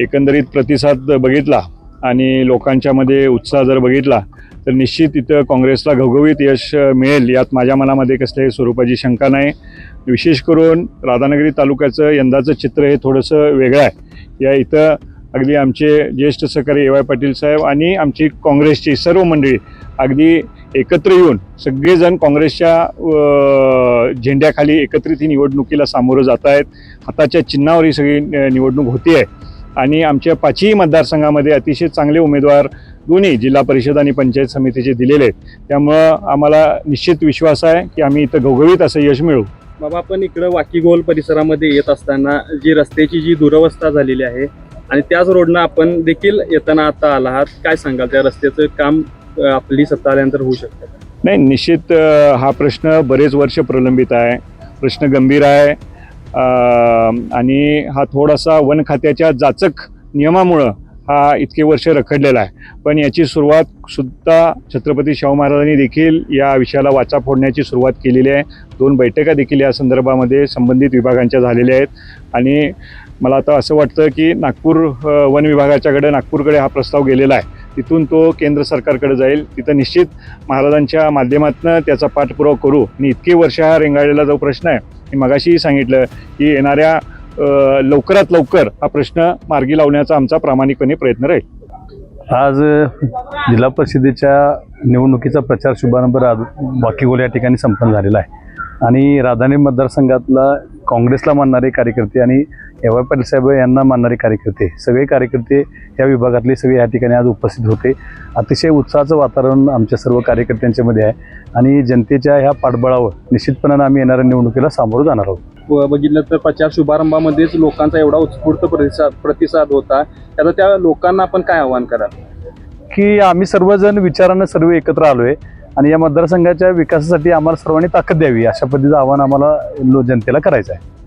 एकंदरीत प्रतिसाद बघितला आणि लोकांच्यामध्ये उत्साह जर बघितला तर निश्चित इथं काँग्रेसला घवघवीत यश मिळेल यात माझ्या मनामध्ये कसल्याही स्वरूपाची शंका नाही. विशेष करून राधानगरी तालुक्याचं यंदाचं चित्र हे थोडंसं वेगळं आहे. या इथं अगदी आमचे ज्येष्ठ सहकारी ए वाय पाटील साहेब आणि आमची काँग्रेसची सर्व मंडळी अगदी एकत्र येऊन सगळेजण काँग्रेसच्या झेंड्याखाली एकत्रित ही निवडणुकीला सामोरं जात आहेत. हाताच्या चिन्हावर ही सगळी निवडणूक होती आहे आणि आमच्या पाचही मतदारसंघामध्ये अतिशय चांगले उमेदवार दोन्ही जिल्हा परिषद आणि पंचायत समितीचे दिलेले आहेत. त्यामुळं आम्हाला निश्चित विश्वास आहे की आम्ही इथं घवघवीत असं यश मिळू बाबा आपण इकडं वाकीगोल परिसरामध्ये येत असताना जी रस्त्याची जी दुरवस्था झालेली आहे आणि त्याच रोडनं आपण देखील येताना आता आला आहात काय सांगाल? त्या रस्त्याचं काम आपली सत्ता आल्यानंतर होऊ शकतं. नाही निश्चित हा प्रश्न बरेच वर्ष प्रलंबित आहे. प्रश्न गंभीर आहे. आणि हा थोडासा वन खात्याच्या जाचक नियमामुळं हा इतके वर्ष रखडलेला आहे. पण याची सुरुवात सुद्धा छत्रपती शाहू महाराजांनी देखील या विषयाला वाचा फोडण्याची सुरुवात केलेली आहे. दोन बैठका देखील या संदर्भामध्ये संबंधित विभागांच्या झालेल्या आहेत. आणि मला आता असं वाटतं की नागपूर वन विभागाच्याकडे नागपूरकडे हा प्रस्ताव गेलेला आहे. तिथून तो केंद्र सरकारकडे जाईल. तिथं निश्चित महाराजांच्या माध्यमातून त्याचा पाठपुरावा करू. आणि इतके वर्ष हा रेंगाळलेला जो प्रश्न आहे मी मगाशीही सांगितलं की येणाऱ्या लवकरात लवकर हा प्रश्न मार्गी लावण्याचा आमचा प्रामाणिकपणे प्रयत्न राहील. आज जिल्हा परिषदेच्या निवडणुकीचा प्रचार शुभारंभ रा वाकीगोल या ठिकाणी संपन्न झालेला आहे. आणि राधानी मतदारसंघातला काँग्रेसला मानणारे कार्यकर्ते आणि एव वाय पाटील साहेब यांना मानणारे कार्यकर्ते. सगळे कार्यकर्ते या विभागातले सगळे या ठिकाणी आज उपस्थित होते. अतिशय उत्साहाचं वातावरण आमच्या सर्व कार्यकर्त्यांच्यामध्ये आहे आणि जनतेच्या ह्या पाठबळावर निश्चितपणानं आम्ही येणाऱ्या निवडणुकीला सामोरं जाणार आहोत. बघितलं तर प्रचार शुभारंभामध्येच लोकांचा एवढा उत्स्फूर्त प्रतिसाद प्रतिसाद होता. त्याचा त्या लोकांना आपण काय आव्हान कराल? की आम्ही सर्वजण विचारानं सर्व एकत्र आलोय. आणि या मतदारसंघाच्या विकासासाठी आम्हाला सर्वांनी ताकद द्यावी अशा पद्धतीचं आव्हान आम्हाला जनतेला करायचं आहे.